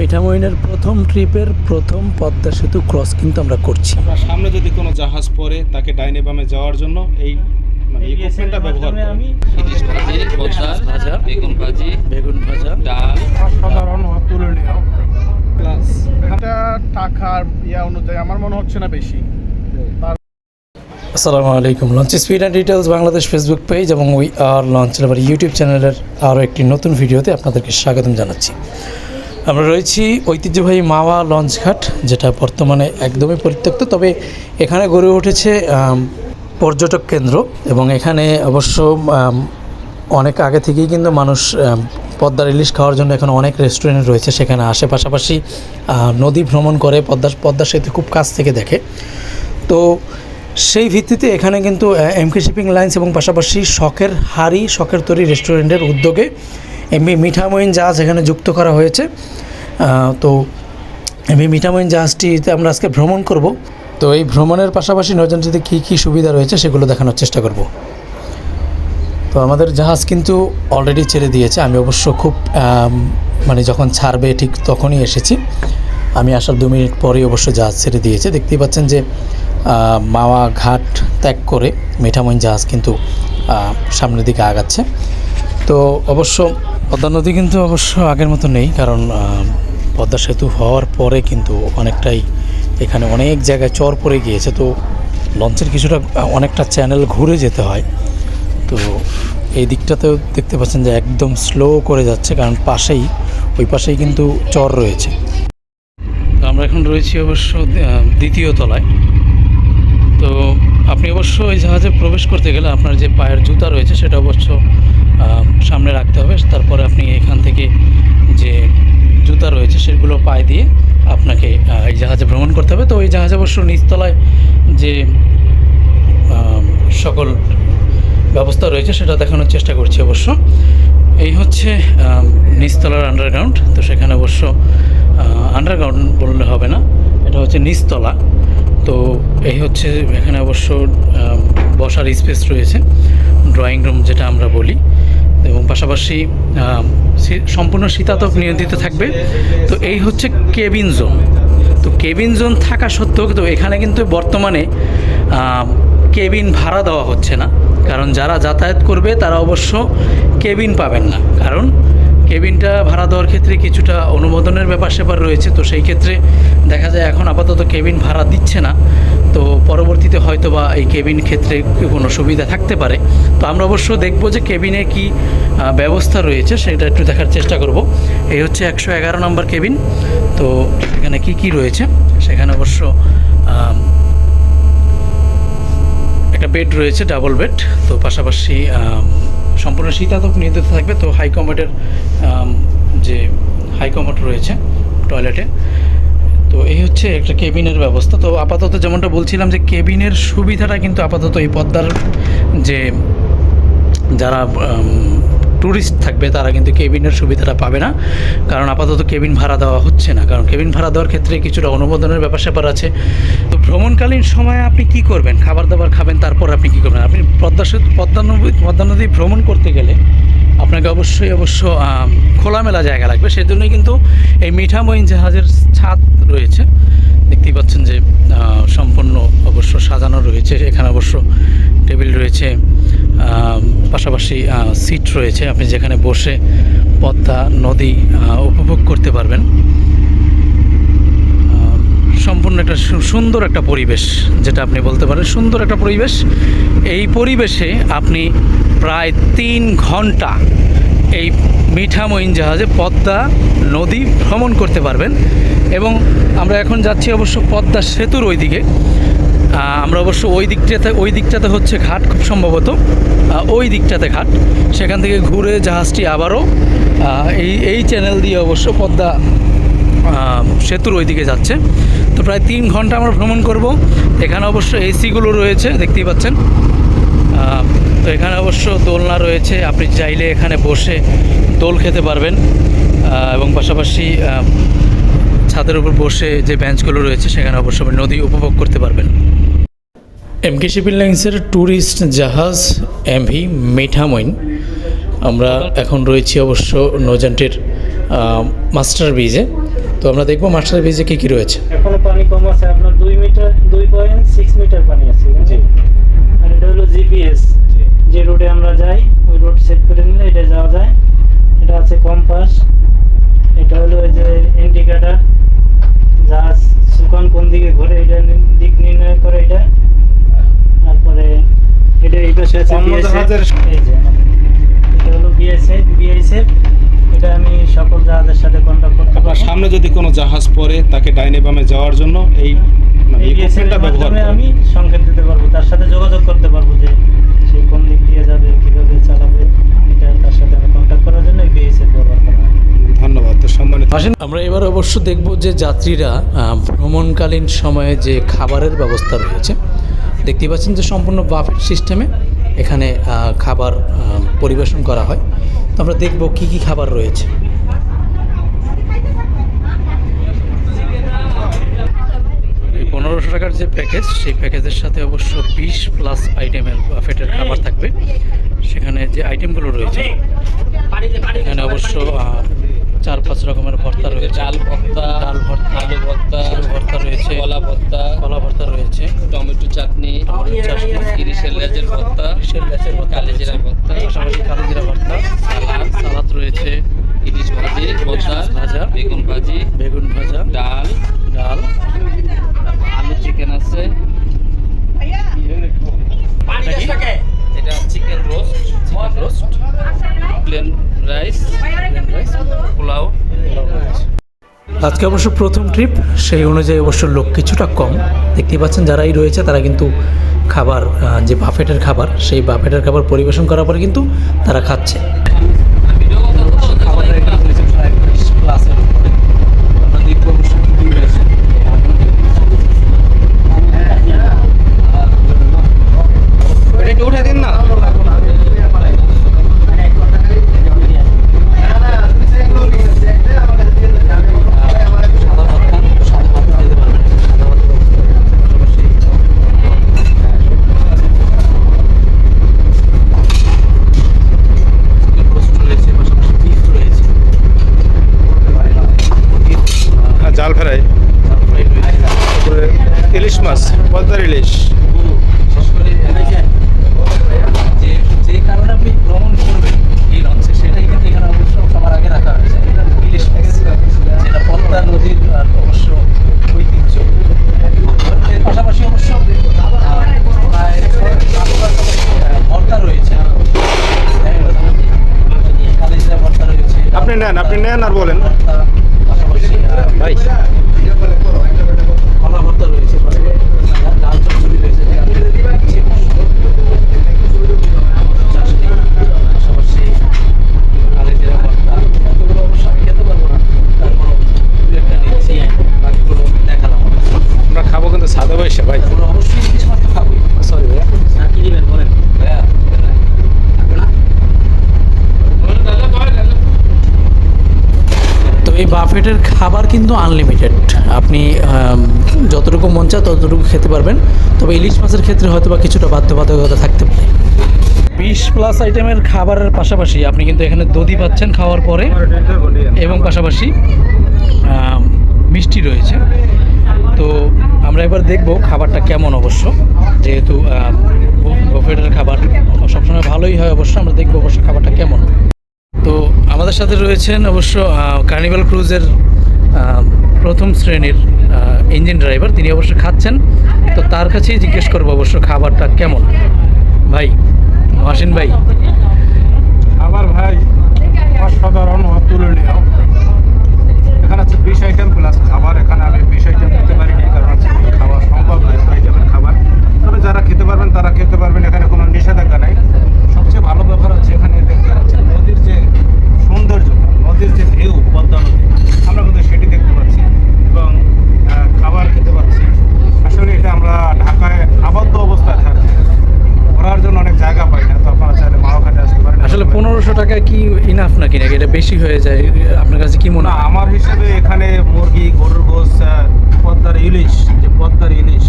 মিঠামইনের প্রথম ট্রিপের প্রথম পদ্মা সেতু ক্রস কিন্তু আমরা করছি। আমরা সামনে যদি কোনো জাহাজ পড়ে তাকে ডাইনে বামে যাওয়ার জন্য এই মানে ইকুইপমেন্টটা ব্যবহার করি। ইলিশ ভাজি পদ্মা ভাজা। বেগুন ভাজি বেগুন ভাজা। ডাল। সাধারণ তুলনীয় প্লাস এটা টাকার ইয়া অনুযায়ী আমার মনে হচ্ছে না বেশি। আসসালামু আলাইকুম। Launch speed and details Bangladesh Facebook page এবং উই আর লঞ্চ ইউটিউব চ্যানেলের আরও একটি নতুন ভিডিওতে আপনাদেরকে স্বাগতম জানাচ্ছি। আমরা রয়েছি ঐতিহ্যবাহী মাওয়া লঞ্চঘাট যেটা বর্তমানে একদমই পরিত্যক্ত, তবে এখানে গড়ে উঠেছে পর্যটক কেন্দ্র এবং এখানে অবশ্য অনেক আগে থেকেই কিন্তু মানুষ পদ্মার ইলিশ খাওয়ার জন্য এখন অনেক রেস্টুরেন্ট রয়েছে, সেখানে আসে। পাশাপাশি নদী ভ্রমণ করে পদ্মা পদ্মা সেতু খুব কাছ থেকে দেখে। তো সেই ভিত্তিতে এখানে কিন্তু এমকে শিপিং লাইন্স এবং পাশাপাশি শখের হাড়ি, শখের তৈরি রেস্টুরেন্টের উদ্যোগে এমনি মিঠামইন জাহাজ এখানে যুক্ত করা হয়েছে। তো এমনি মিঠামইন জাহাজটিতে আমরা আজকে ভ্রমণ করব। তো এই ভ্রমণের পাশাপাশি নৌযানটিতে কী কী সুবিধা রয়েছে সেগুলো দেখানোর চেষ্টা করব। তো আমাদের জাহাজ কিন্তু অলরেডি ছেড়ে দিয়েছে। আমি অবশ্য খুব মানে যখন ছাড়বে ঠিক তখনই এসেছি। আমি আসার দু মিনিট পরেই অবশ্য জাহাজ ছেড়ে দিয়েছে। দেখতেই পাচ্ছেন যে মাওয়া ঘাট ত্যাগ করে মিঠামইন জাহাজ কিন্তু সামনের দিকে আগাচ্ছে। তো অবশ্য পদ্মা নদী কিন্তু অবশ্য আগের মতো নেই, কারণ পদ্মা সেতু হওয়ার পরে কিন্তু অনেকটাই এখানে অনেক জায়গায় চর পড়ে গিয়েছে। তো লঞ্চের কিছুটা অনেকটা চ্যানেল ঘুরে যেতে হয়। তো এই দিকটাতেও দেখতে পাচ্ছেন যে একদম স্লো করে যাচ্ছে, কারণ পাশেই, ওই পাশেই কিন্তু চর রয়েছে। তো আমরা এখন রয়েছি অবশ্য দ্বিতীয় তলায়। তো আপনি অবশ্য এই জাহাজে প্রবেশ করতে গেলে আপনার যে পায়ের জুতা রয়েছে, সেটা অবশ্য সামনে রাখতে হবে। তারপরে আপনি এখান থেকে যে জুতা রয়েছে সেগুলো পায়ে দিয়ে আপনাকে এই জাহাজে ভ্রমণ করতে হবে। তো এই জাহাজে অবশ্য নিচতলায় যে সকল ব্যবস্থা রয়েছে সেটা দেখানোর চেষ্টা করছি অবশ্য। এই হচ্ছে নিচতলার আন্ডারগ্রাউন্ড তো সেখানে অবশ্য আন্ডারগ্রাউন্ড বললে হবে না। এটা হচ্ছে নিচতলা। তো এই হচ্ছে এখানে অবশ্য বসার স্পেস রয়েছে ড্রয়িং রুম যেটা আমরা বলি। এবং পাশাপাশি সম্পূর্ণ শীতাতপ নিয়ন্ত্রিত থাকবে। তো এই হচ্ছে কেবিন জোন তো কেবিন জোন থাকা সত্ত্বেও কিন্তু এখানে কিন্তু বর্তমানে কেবিন ভাড়া দেওয়া হচ্ছে না। কারণ যারা যাতায়াত করবে তারা অবশ্য কেবিন পাবেন না। কারণ কেবিনটা ভাড়া দেওয়ার ক্ষেত্রে কিছুটা অনুমোদনের ব্যাপার স্যাপার রয়েছে, তো সেই ক্ষেত্রে দেখা যায় এখন আপাতত কেবিন ভাড়া দিচ্ছে না, তো পরবর্তীতে হয়তো বা এই কেবিন ক্ষেত্রে কোনো সুবিধা থাকতে পারে। তো আমরা অবশ্য দেখব যে কেবিনে কি ব্যবস্থা রয়েছে, সেটা একটু দেখার চেষ্টা করব। এই হচ্ছে একশো এগারো নম্বর কেবিন, তো এখানে কি কি রয়েছে? সেখানে অবশ্য একটা বেড রয়েছে, ডাবল বেড, তো পাশাপাশি সম্পূর্ণ শীতাতপ নিয়ন্ত্রিত থাকবে। তো হাই কমোডের যে হাই কমোড রয়েছে টয়লেটে, তো এই হচ্ছে একটা কেবিনের ব্যবস্থা। তো আপাতত যেমনটা বলছিলাম যে কেবিনের সুবিধাটা কিন্তু আপাতত এই পদ্মার যে যারা ট্যুরিস্ট থাকবে, তারা কিন্তু কেবিনের সুবিধাটা পাবে না। কারণ আপাতত কেবিন ভাড়া দেওয়া হচ্ছে না। কারণ কেবিন ভাড়া দেওয়ার ক্ষেত্রে কিছুটা অনুমোদনের ব্যাপার স্যাপার আছে। তো ভ্রমণকালীন সময়ে আপনি কি করবেন? খাবার দাবার খাবেন, তারপর আপনি কি করবেন? আপনি পদ্মা সেতু, পদ্মা নদী পদ্মা নদী ভ্রমণ করতে গেলে আপনাকে অবশ্যই, অবশ্য খোলামেলা জায়গা লাগবে। সেজন্যই কিন্তু এই মিঠামইন জাহাজের ছাদ রয়েছে। দেখতেই পাচ্ছেন যে সম্পূর্ণ অবশ্য সাজানো রয়েছে। এখানে অবশ্য টেবিল রয়েছে। পাশাপাশি সিট রয়েছে। আপনি যেখানে বসে পদ্মা, নদী উপভোগ করতে পারবেন। সম্পূর্ণ একটা সুন্দর একটা পরিবেশ, যেটা আপনি বলতে পারেন, সুন্দর একটা পরিবেশ। এই পরিবেশে আপনি প্রায় তিন ঘণ্টা এই মিঠামইন জাহাজে পদ্মা, নদী ভ্রমণ করতে পারবেন। এবং আমরা এখন যাচ্ছি অবশ্য পদ্মা সেতুর ওইদিকে। আমরা অবশ্য ওই দিকটাতে ওই দিকটাতে হচ্ছে ঘাট খুব সম্ভবত। ওই দিকটাতে ঘাট। সেখান থেকে ঘুরে জাহাজটি আবারও এই এই চ্যানেল দিয়ে অবশ্য পদ্মা সেতুর ওইদিকে যাচ্ছে। তো প্রায় তিন ঘণ্টা আমরা ভ্রমণ করব। এখানে অবশ্য এসিগুলো রয়েছে, দেখতেই পাচ্ছেন। তো এখানে অবশ্য দোলনা রয়েছে। আপনি চাইলে এখানে বসে দোল খেতে পারবেন। এবং পাশাপাশি ছাদের উপর বসে যে বেঞ্চগুলো রয়েছে, সেখানে অবশ্য নদী উপভোগ করতে পারবেন। এমকে শিপিং লাইন্সের ট্যুরিস্ট জাহাজ এমভি মিঠামইন আমরা এখন রয়েছি অবশ্য নৌজানটির মাস্টার ব্রিজে তো আমরা দেখব মাস্টার ব্রিজে কী কী রয়েছে। এখনও পানি কম আছে আপনার দুই মিটার দুই পয়েন্ট সিক্স মিটার পানি আছে। জি। আর এটা হলো জিপিএস যে রোডে আমরা যাই ওই রোড সেট করে নিলে এটা যাওয়া যায়। এটা আছে কম্পাস এটা হলো যে ইন্ডিকেটার যা সুকান কোন দিকে ঘুরে এটা দিক নির্ণয় করে এটা। তারপরে এটা এই পাশে আছে এই যে এটা হলো বিএসএফ বিএসএফ এটা আমি সকল জাহাজের সাথে কন্ট্যাক্ট করতে সামনে যদি কোনো জাহাজ পড়ে তাকে ডাইনে বামে যাওয়ার জন্য এই মানে ইকুইপমেন্টটা ব্যবহার আমি সংকেত দিতে পারব তার সাথে যোগাযোগ করতে পারব যে সে কোন দিক দিয়ে যাবে কীভাবে চালাবে। এটা তার সাথে আমি কন্ট্যাক্ট করার জন্য এই বিএসএফ ব্যবহার করা ধন্যবাদ তো সম্মানিত। আসেন আমরা এবার অবশ্য দেখব যে যাত্রীরা ভ্রমণকালীন সময়ে যে খাবারের ব্যবস্থা রয়েছে দেখতেই পাচ্ছেন যে সম্পূর্ণ বাফেট সিস্টেমে এখানে খাবার পরিবেশন করা হয়। তো আমরা দেখব কি কি খাবার রয়েছে। পনেরোশো টাকার যে প্যাকেজ, সেই প্যাকেজের সাথে অবশ্য বিশ প্লাস আইটেমের বাফেটের খাবার থাকবে। সেখানে যে আইটেমগুলো রয়েছে, এখানে অবশ্য চার পাঁচ রকমের ভর্তা রয়েছে। ডাল ভর্তা ডাল ভর্তা আলু ভর্তা আলু ভর্তা রয়েছে। কলা ভর্তা কলা ভর্তা রয়েছে। টমেটো চাটনি ইলিশের লেজের ভর্তা ইলিশের লেচের ভর্তা কালিজিরা ভর্তা পাশাপাশি কালিজিরা ভর্তা সালাদ সালাদ রয়েছে। ইলিশ ভাজি ভর্তা ভাজা। বেগুন ভাজি বেগুন ভাজা ডাল ডাল। আলু চিকেন আছে এটা chicken roast chicken roast plain rice pulao আজকে অবশ্য প্রথম ট্রিপ সেই অনুযায়ী অবশ্য লোক কিছুটা কম। দেখতে পাচ্ছেন যারাই রয়েছে, তারা কিন্তু খাবার যে বাফেটের খাবার, সেই বাফেটের খাবার পরিবেশন করার পরে কিন্তু তারা খাচ্ছে একটু উঠে দিন না হ্যাঁ, জাল ফ্রাই তারপরে ইলিশ মাছ পদ্মার ইলিশ যে যে কারণে আপনি ভ্রমণ করবেন এই লঞ্চে সেটাই কিন্তু এখানে অবশ্য সবার আগে রাখা হয়েছে ইলিশ মাছ যেটা পদ্মা নদীর আর অবশ্য ঐতিহ্য এর পাশাপাশি অবশ্য আহ, প্রায় পাঁচ রকমের, আহ, ভর্তা রয়েছে কালিজিরা ভর্তা রয়েছে আপনি নেন আপনি নেন আর বলেন। ভাই কলা ভর্তা রয়েছে পাশাপাশি ডাল চচ্চড়ি রয়েছে চাটনি, পাশাপাশি কালিজিরা ভর্তা এতগুলো অবশ্য আমি খেতে পারব না তারপরও দু একটা নিচ্ছি বাকিগুলো দেখালাম আমরা খাব কিন্তু সাদা পয়সা ভাই তারপরে অবশ্যই ইলিশ মাছ তো খাবোই সরি ভাইয়া আর কি দিবেন বলেন ভাইয়া থাকবে না? তো এই বাফেটের খাবার কিন্তু আনলিমিটেড আপনি যতটুকু মন চায় ততটুকু খেতে পারবেন। তবে ইলিশ মাছের ক্ষেত্রে হয়তো বা কিছুটা বাধ্যবাধকতা থাকতে পারে। বিশ প্লাস আইটেমের খাবারের পাশাপাশি আপনি কিন্তু এখানে দধি পাচ্ছেন খাওয়ার পরে এবং পাশাপাশি মিষ্টি রয়েছে। তো আমরা এবার দেখব খাবারটা কেমন অবশ্য। যেহেতু বুফেটের খাবার সবসময় ভালোই হয় অবশ্য, আমরা দেখব অবশ্য খাবারটা কেমন। আমাদের সাথে রয়েছেন অবশ্য কার্নিভাল ক্রুজের প্রথম শ্রেণির ইঞ্জিন ড্রাইভার তিনি অবশ্য খাচ্ছেন। তো তার কাছেই জিজ্ঞেস করব অবশ্য খাবারটা কেমন? ভাই, মহাসিন ভাই। আবার ভাই অসাধারণ অতুলনীয় এখানে হচ্ছে বিশ আইটেম প্লাস খাবার। এখানে আমি বিশ আইটেম খেতে পারিনি কারণ হচ্ছে খাওয়া সম্ভব নয়, এত আইটেমের খাবার। তবে যারা খেতে পারবেন, তারা খেতে পারবেন, এখানে কোনো নিষেধাজ্ঞা নাই। সবচেয়ে ভালো ব্যাপার হচ্ছে এখানে দেখতে পাচ্ছেন নদীর যে নদীর যে ঢেউ পদ্মা নদী আমরা কিন্তু সেটি দেখতে পাচ্ছি এবং খাবার খেতে পাচ্ছি। আসলে এটা আমরা ঢাকায় আবদ্ধ অবস্থায় থাকি। ঘোরার জন্য অনেক জায়গা পাই না তো আপনারা চাইলে মাওঘাটে আসতে পারেন। আসলে পনেরোশো টাকা কি ইনাফ নাকি নাকি? এটা বেশি হয়ে যায় আপনার কাছে কি মনে হয়? আমার হিসেবে এখানে মুরগি গরুর গোস পদ্মার ইলিশ যে পদ্মার ইলিশ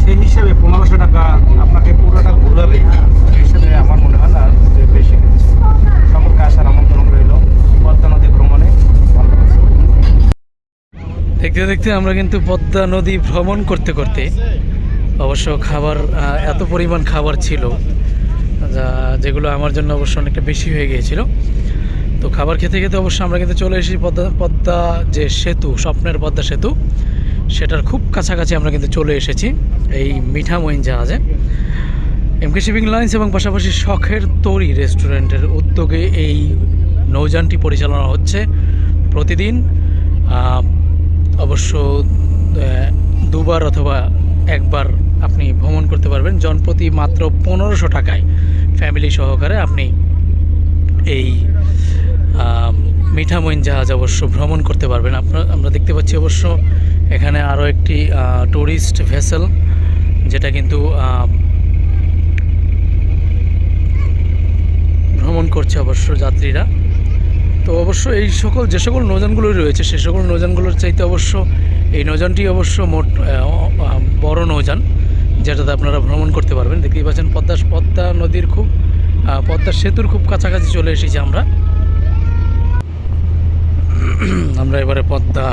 সেই হিসেবে পনেরোশো টাকা আপনাকে পুরোটা ঘুরাবে। হিসেবে আমার মনে হয় না যে বেশি সকলকে আসার আমন্ত্রণ পদ্মা নদী ভ্রমণে দেখতে দেখতে আমরা কিন্তু পদ্মা নদী ভ্রমণ করতে করতে অবশ্য খাবার এত পরিমাণ খাবার ছিল যা, যেগুলো আমার জন্য অবশ্য অনেকটা বেশি হয়ে গিয়েছিল। তো খাবার খেতে খেতে অবশ্য আমরা কিন্তু চলে এসেছি পদ্মা পদ্মা যে সেতু, স্বপ্নের পদ্মা সেতু, সেটার খুব কাছাকাছি আমরা কিন্তু চলে এসেছি এই মিঠামইন জাহাজে। এমকে শিপিং লাইন্স এবং পাশাপাশি শখের তরি রেস্টুরেন্টের উদ্যোগে এই নৌযানটি পরিচালনা হচ্ছে প্রতিদিন অবশ্য দুবার অথবা একবার আপনি ভ্রমণ করতে পারবেন। জনপ্রতি মাত্র পনেরোশো টাকায় ফ্যামিলি সহকারে আপনি এই মিঠামইন জাহাজ অবশ্য ভ্রমণ করতে পারবেন। আপনার, আমরা দেখতে পাচ্ছি অবশ্য এখানে আরও একটি ট্যুরিস্ট ভেসেল, যেটা কিন্তু ভ্রমণ করছে অবশ্য যাত্রীরা। তো অবশ্য এই সকল যে সকল নৌযানগুলো রয়েছে, সে সকল নৌযানগুলোর চাইতে অবশ্য এই নৌযানটি অবশ্য মোট বড় নৌযান, যেটাতে আপনারা ভ্রমণ করতে পারবেন। দেখতেই পাচ্ছেন, পদ্মা পদ্মা নদীর খুব পদ্মা সেতুর খুব কাছাকাছি চলে এসেছি আমরা। আমরা এবারে পদ্মা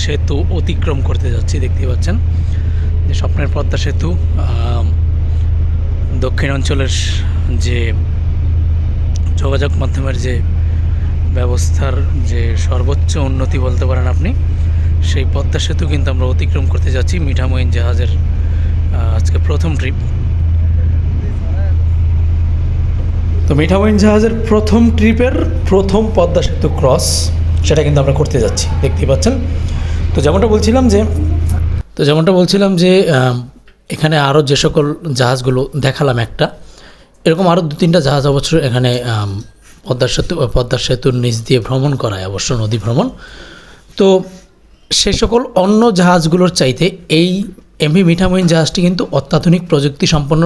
সেতু অতিক্রম করতে যাচ্ছি, দেখতেই পাচ্ছেন। যে স্বপ্নের পদ্মা সেতু দক্ষিণ অঞ্চলের যে যোগাযোগ মাধ্যমের যে ব্যবস্থার যে সর্বোচ্চ উন্নতি বলতে পারেন আপনি, সেই পদ্মা সেতু কিন্তু আমরা অতিক্রম করতে যাচ্ছি মিঠামইন জাহাজের আজকে প্রথম ট্রিপ তো মিঠামইন জাহাজের প্রথম ট্রিপের প্রথম পদ্মা সেতু ক্রস সেটা কিন্তু আমরা করতে যাচ্ছি, দেখতেই পাচ্ছেন। তো যেমনটা বলছিলাম যে, তো যেমনটা বলছিলাম যে এখানে আরও যে সকল জাহাজগুলো দেখালাম একটা, এরকম আরও দু তিনটা জাহাজ অবশ্য এখানে পদ্মা সেতু, পদ্মা সেতুর নিচ দিয়ে ভ্রমণ করায় অবশ্য নদী ভ্রমণ। তো সে সকল অন্য জাহাজগুলোর চাইতে এই এমভি মিঠামইন জাহাজটি কিন্তু অত্যাধুনিক প্রযুক্তি সম্পন্ন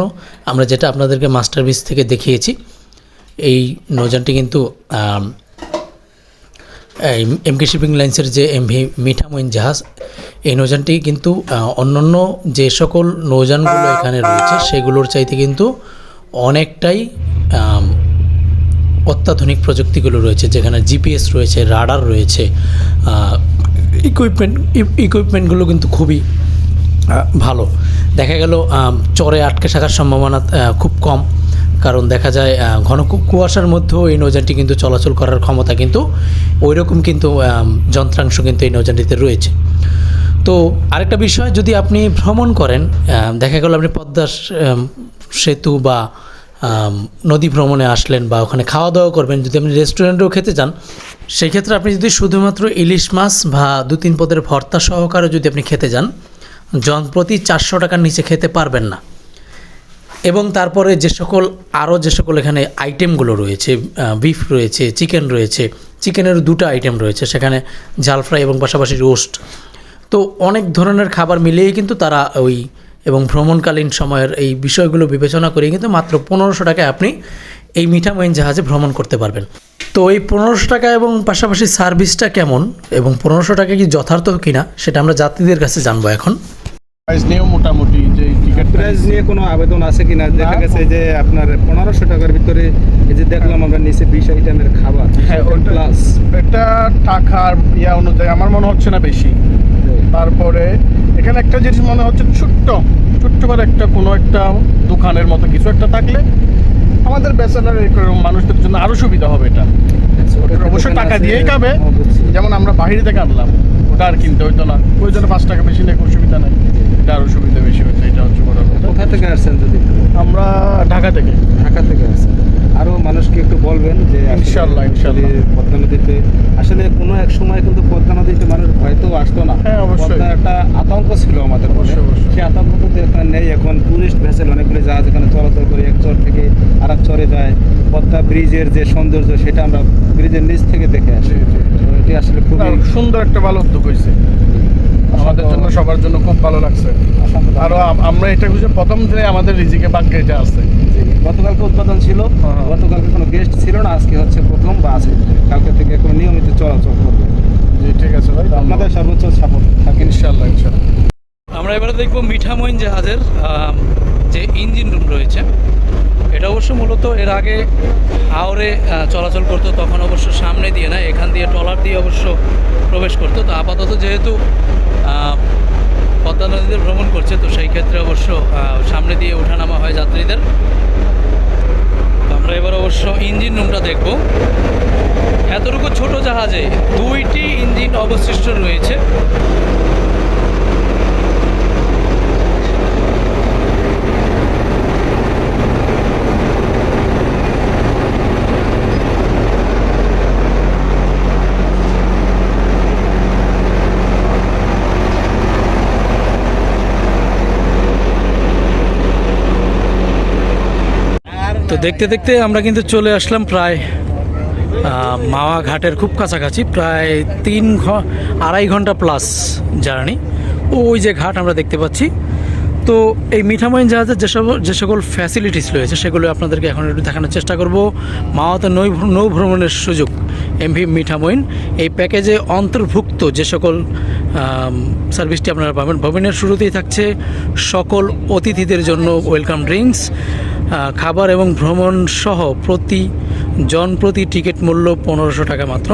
আমরা যেটা আপনাদেরকে মাস্টার বিচ থেকে দেখিয়েছি, এই নৌযানটি কিন্তু এই এমকে শিপিং লাইন্সের যে এমভি মিঠামইন জাহাজ, এই নৌযানটি কিন্তু অন্যান্য যে সকল নৌযানগুলো এখানে রয়েছে, সেগুলোর চাইতে কিন্তু অনেকটাই অত্যাধুনিক প্রযুক্তিগুলো রয়েছে, যেখানে জিপিএস রয়েছে রাডার রয়েছে ইকুইপমেন্ট ইকুইপমেন্টগুলো কিন্তু খুবই ভালো। দেখা গেল চরে আটকে থাকার সম্ভাবনা খুব কম। কারণ দেখা যায় ঘন কুয়াশার মধ্যেও এই নৌযানটি কিন্তু চলাচল করার ক্ষমতা কিন্তু ওই রকম কিন্তু যন্ত্রাংশ কিন্তু এই নৌযানটিতে রয়েছে। তো আরেকটা বিষয়, যদি আপনি ভ্রমণ করেন দেখা গেল আপনি পদ্মা সেতু বা নদী ভ্রমণে আসলেন বা ওখানে খাওয়া দাওয়া করবেন। যদি আপনি রেস্টুরেন্টেও খেতে চান, সেক্ষেত্রে আপনি যদি শুধুমাত্র ইলিশ মাছ বা দু তিন পদের ভর্তা সহকারে যদি আপনি খেতে যান, জন প্রতি চারশো টাকার নিচে খেতে পারবেন না। এবং তারপরে যে সকল, আরও যে সকল এখানে আইটেমগুলো রয়েছে বিফ রয়েছে চিকেন রয়েছে চিকেনের দুটো আইটেম রয়েছে, সেখানে ঝাল ফ্রাই এবং পাশাপাশি রোস্ট তো অনেক ধরনের খাবার মিলিয়েই কিন্তু তারা ওই এবং ভ্রমণকালীন সময়ের এই বিষয়গুলো বিবেচনা করে কিন্তু মাত্র পনেরোশো টাকায় আপনি এই মিঠামইন জাহাজে ভ্রমণ করতে পারবেন। তো এই পনেরোশো টাকা এবং পাশাপাশি সার্ভিসটা কেমন? এবং পনেরোশো টাকা কি যথার্থ কিনা সেটা আমরা যাত্রীদের কাছে জানব এখন। প্রাইস নিয়েও মোটামুটি যে টিকিট প্রাইস নিয়ে কোনো আবেদন আছে কিনা? দেখা গেছে যে আপনার পনেরোশো টাকার ভিতরে এই যে দেখলাম আমরা নিচে বিশ আইটেমের খাবার হ্যাঁ ওটা প্লাস এটা টাকার ইয়া অনুযায়ী আমার মনে হচ্ছে না বেশি। তারপরে এখানে একটা জিনিস মনে হচ্ছে ছোট্ট ছোট্ট করে একটা কোনো একটা দোকানের মতো কিছু একটা থাকলে আমাদের ব্যাচেলার মানুষদের জন্য আরও সুবিধা হবে এটা। ওটা অবশ্যই টাকা দিয়েই খাবে। যেমন আমরা বাহিরে থেকে আনলাম ওটা আর কিনতে হইতো না। ওই জন্য পাঁচ টাকা বেশি নেই সুবিধা নেই। এটা আরও সুবিধা বেশি হচ্ছে এটা হচ্ছে বড় কথা। কোথা থেকে আসছেন যদি আমরা ঢাকা থেকে। ঢাকা থেকে আসছেন। আরও মানুষকে একটু বলবেন যে আসলে ইনশাআল্লাহ, ইনশাআল্লাহ। পদ্মা নদীতে আসলে কোনো এক সময় কিন্তু পদ্মা নদীতে মানুষ হয়তো আসতো না হ্যাঁ, অবশ্যই। একটা আতঙ্ক ছিল আমাদের। অবশ্যই, অবশ্যই। সেই আতঙ্ক কিন্তু এখন নেই এখন টুরিস্ট ভেসেল অনেকগুলি জাহাজ এখানে চলাচল করে এক চর থেকে আর এক চরে যায় পদ্মা ব্রিজের যে সৌন্দর্য সেটা আমরা ব্রিজের নিচ থেকে দেখে আসি এটি আসলে আর সুন্দর একটা ভালো উদ্যোগ হয়েছে আমাদের জন্য সবার জন্য খুব ভালো লাগছে। আরও আমরা এটা খুঁজে প্রথম যে আমাদের রিজিকে ভাগ্যে এটা আছে। গতকালকে উৎপাদন ছিল হ্যাঁ। গতকালকে কোনো গেস্ট ছিল না আজকে হচ্ছে প্রথম বা আছে কালকে থেকে এখন নিয়মিত চলাচল করবে জি ঠিক আছে ভাই আপনাদের সর্বোচ্চ সাপোর্ট থাকে ইনশাল্লাহ ইনশাল্লাহ আমরা এবারে দেখব মিঠামইন জাহাজের যে ইঞ্জিন রুম রয়েছে। এটা অবশ্য মূলত এর আগে আওরে চলাচল করতো তখন অবশ্য সামনে দিয়ে না এখান দিয়ে ট্রলার দিয়ে অবশ্য প্রবেশ করতো। তো আপাতত যেহেতু পদ্মা নদীতে ভ্রমণ করছে, তো সেই ক্ষেত্রে অবশ্য সামনে দিয়ে ওঠানামা হয় যাত্রীদের। আমরা এবার অবশ্য ইঞ্জিন রুমটা দেখব। এতটুকু ছোট জাহাজে দুইটি ইঞ্জিন অবশিষ্ট রয়েছে। তো দেখতে দেখতে আমরা কিন্তু চলে আসলাম প্রায় মাওয়া ঘাটের খুব কাছাকাছি, প্রায় তিন আড়াই ঘণ্টা প্লাস জার্নি ওই যে ঘাট আমরা দেখতে পাচ্ছি। তো এই মিঠামইন জাহাজের যে সকল যে সকল ফ্যাসিলিটিস রয়েছে, সেগুলো আপনাদেরকে এখন একটু দেখানোর চেষ্টা করব। মাওয়াতে নৌ নৌ ভ্রমণের সুযোগ, এমভি মিঠামইন এই প্যাকেজে অন্তর্ভুক্ত যে সকল সার্ভিসটি আপনারা পাবেন, ভবনের শুরুতেই থাকছে সকল অতিথিদের জন্য ওয়েলকাম ড্রিঙ্কস খাবার এবং ভ্রমণ সহ প্রতি জন প্রতি টিকিট মূল্য পনেরোশো টাকা মাত্র।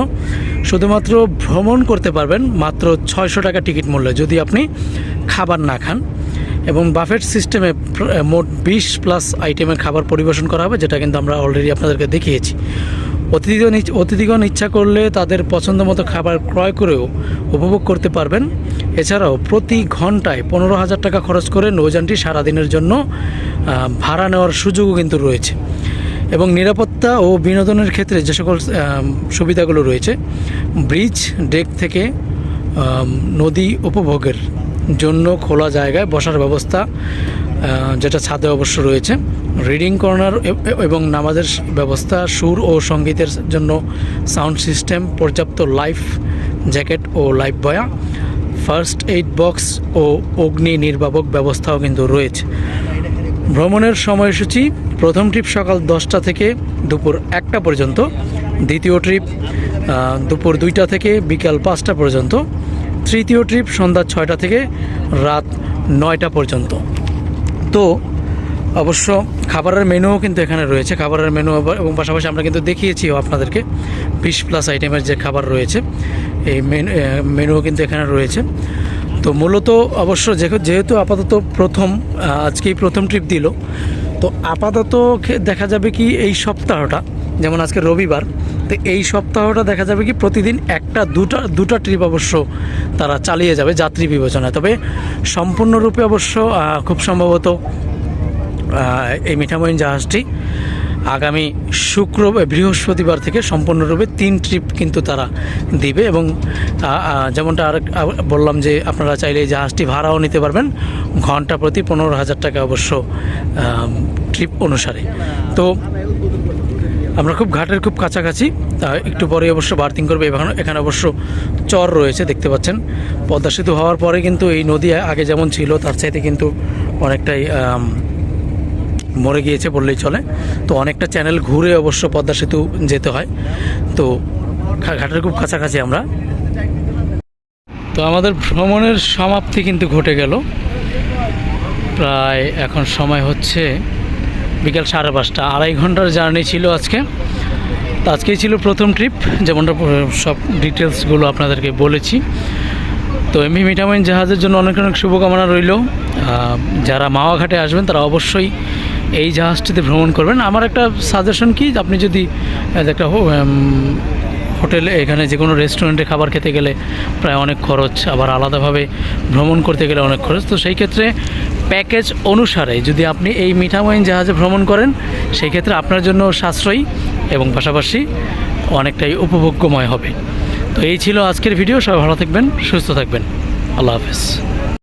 শুধুমাত্র ভ্রমণ করতে পারবেন মাত্র ছয়শো টাকা টিকিট মূল্যে যদি আপনি খাবার না খান। এবং বাফেট সিস্টেমে মোট বিশ প্লাস আইটেমের খাবার পরিবেশন করা হবে, যেটা কিন্তু আমরা অলরেডি আপনাদেরকে দেখিয়েছি। অতিথিগণ অতিথিগণ ইচ্ছা করলে তাদের পছন্দ মতো খাবার ক্রয় করেও উপভোগ করতে পারবেন। এছাড়াও প্রতি ঘন্টায় পনেরো হাজার টাকা খরচ করে নৌযানটি সারাদিনের জন্য ভাড়া নেওয়ার সুযোগও কিন্তু রয়েছে। এবং নিরাপত্তা ও বিনোদনের ক্ষেত্রে যে সকল সুবিধাগুলো রয়েছে, ব্রিজ, ডেক থেকে নদী উপভোগের জন্য খোলা জায়গায় বসার ব্যবস্থা যেটা ছাদে অবশ্য রয়েছে। রিডিং কর্নার এবং নামাজের ব্যবস্থা, সুর ও সঙ্গীতের জন্য সাউন্ড সিস্টেম, পর্যাপ্ত লাইফ জ্যাকেট ও life buoy, first aid box ও অগ্নি নির্বাপক ব্যবস্থাও কিন্তু রয়েছে। ভ্রমণের সময়সূচি, প্রথম ট্রিপ সকাল দশটা থেকে দুপুর একটা পর্যন্ত, দ্বিতীয় ট্রিপ দুপুর দুইটা থেকে বিকাল পাঁচটা পর্যন্ত, তৃতীয় ট্রিপ সন্ধ্যা ছয়টা থেকে রাত নয়টা পর্যন্ত। তো, অবশ্য খাবারের মেনুও কিন্তু এখানে রয়েছে। খাবারের মেনু এবং পাশাপাশি আমরা কিন্তু দেখিয়েছিও আপনাদেরকে বিশ প্লাস আইটেমের যে খাবার রয়েছে, এই মেনু মেনুও কিন্তু এখানে রয়েছে। তো মূলত অবশ্য যেহেতু আপাতত প্রথম আজকেই প্রথম ট্রিপ দিল, তো আপাতত দেখা যাবে কি এই সপ্তাহটা, যেমন আজকে রবিবার, তো এই সপ্তাহটা দেখা যাবে কি প্রতিদিন একটা, দুটা দুটা ট্রিপ অবশ্য তারা চালিয়ে যাবে যাত্রী বিবেচনায়। তবে সম্পূর্ণরূপে অবশ্য খুব সম্ভবত এই মিঠামইন জাহাজটি আগামী শুক্র বৃহস্পতিবার থেকে সম্পূর্ণরূপে তিন ট্রিপ কিন্তু তারা দিবে এবং যেমনটা আর বললাম যে আপনারা চাইলে এই জাহাজটি ভাড়াও নিতে পারবেন। ঘণ্টা প্রতি পনেরো হাজার টাকা অবশ্য ট্রিপ অনুসারে। তো আমরা খুব ঘাটের খুব কাছাকাছি একটু পরে অবশ্য বার্থিং করবে, এখানে এখানে অবশ্য চর রয়েছে, দেখতে পাচ্ছেন। পদ্মা সেতু হওয়ার পরে কিন্তু এই নদী আগে যেমন ছিল, তার চাইতে কিন্তু অনেকটাই মরে গিয়েছে বললেই চলে। তো অনেকটা চ্যানেল ঘুরে অবশ্য পদ্মা সেতু যেতে হয়। তো ঘাটের খুব কাছাকাছি আমরা। তো আমাদের ভ্রমণের সমাপ্তি কিন্তু ঘটে গেল। প্রায় এখন সময় হচ্ছে বিকাল সাড়ে পাঁচটা। আড়াই ঘণ্টার জার্নি ছিল আজকে। তো আজকেই ছিল প্রথম ট্রিপ, যেমনটা সব ডিটেলসগুলো আপনাদেরকে বলেছি। তো এমভি মিঠামাইন জাহাজের জন্য অনেক অনেক শুভকামনা রইল। যারা মাওয়া ঘাটে আসবেন তারা অবশ্যই এই জাহাজটিতে ভ্রমণ করবেন। আমার একটা সাজেশন কি? আপনি যদি একটা হোটেলে এখানে যে কোনো রেস্টুরেন্টে খাবার খেতে গেলে প্রায় অনেক খরচ, আবার আলাদাভাবে ভ্রমণ করতে গেলে অনেক খরচ। তো সেই ক্ষেত্রে প্যাকেজ অনুসারে যদি আপনি এই মিঠামইন জাহাজে ভ্রমণ করেন, সেই ক্ষেত্রে আপনার জন্য সাশ্রয়ী এবং পাশাপাশি অনেকটাই উপভোগ্যময় হবে। তো এই ছিল আজকের ভিডিও সবাই ভালো থাকবেন, সুস্থ থাকবেন। আল্লাহ হাফেজ।